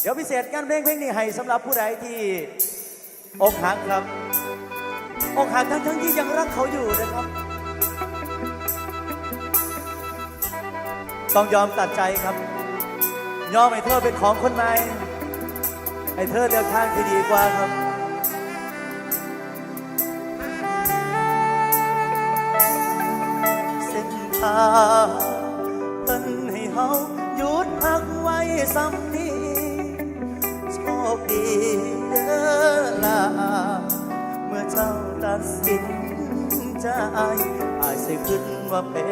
เดี๋ยวพิเศษงานเพลงเพลงนี้ให้สำหรับผู้ใดที่อกหักครับอกหักทั้งทั้งที่ยังรักเขาอยู่นะครับ ต้องยอมตัดใจครับ ยอมให้เธอเป็นของคนใหม่ให้เธอเลือกทางที่ดีกว่าครับเส้นทางเพิ่นให้เฮาหยุดพักไว้ซ้ำนี้ โชคดีเด้อล่ะเมื่อเจ้าตัดสินใจอายสิขึ้นว่าเป็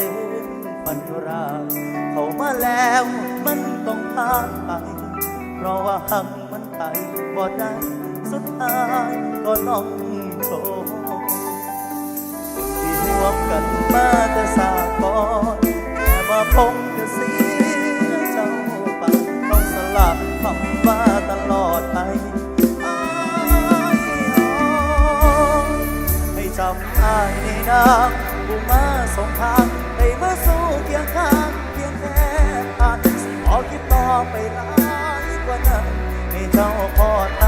นฝันร้ายเข้ามาแล้วมันต้องผ่านไป เพราะว่าหักมันไปบ่ได้สุดท้ายก็ต้องโชคที่ร่วมกันมาแต่สากอนแต่มาพง ลับคำมาตลอดไปอ้ายอ๋อให้จำอ้ายในนามผู้มาสงทางได้มาสู้เคียงข้างเพียงแค่ผ่านสิขอคิดต่อไปหลายกว่านั้นให้เจ้าพอตา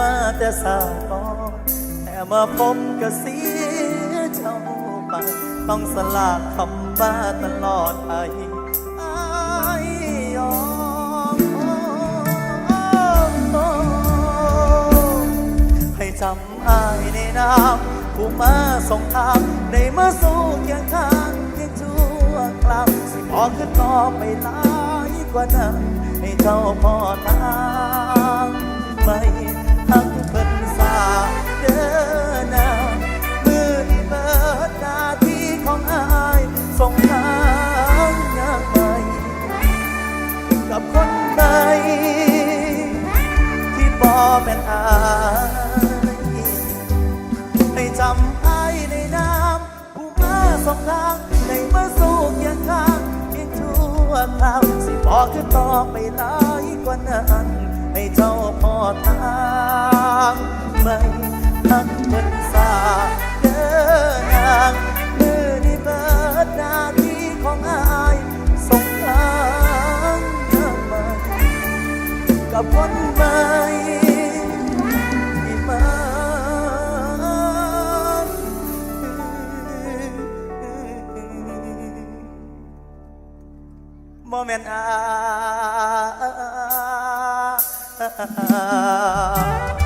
มาแต่สากอนแต่มาพบกับเสียเจ้าไป ต้องสลากคำว่าตลอดไปอายยอมให้จำอายในนามผู้มาส่งทางได้มาสู้เคียงข้างเพียงชั่วคราวสิบอกขึ้นต่อไปหลายกว่านั้นให้เจ้าพอทา คือต่อไปหลายกว่านั้นให้เจ้าพอทางไม่ทั้งคนสาเดินนางมือนี้เบิดหน้าที่ของอายส่งทางเดินมกับคน โมเมนต์อา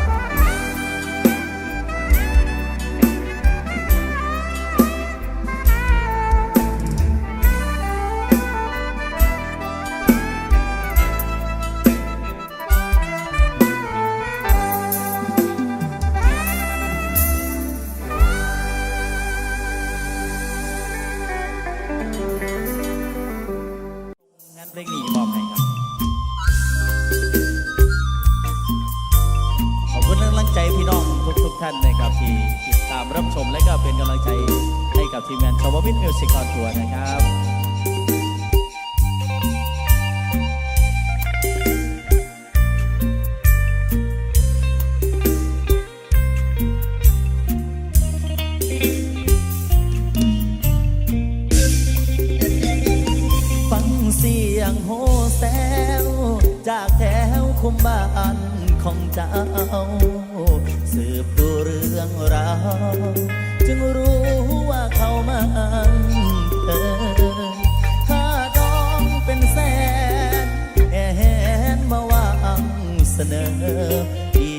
เพลงนี้มอบให้ครับ ขอบคุณกำลังใจพี่น้องทุกทุกท่านนะครับที่ติดตามรับชมและก็เป็นกำลังใจให้กับทีมงานชาววิทย์มิวสิกออนทัวร์นะครับ คุมบ้านของเจ้า สืบดูเรื่องราวจึงรู้ว่าเขามัน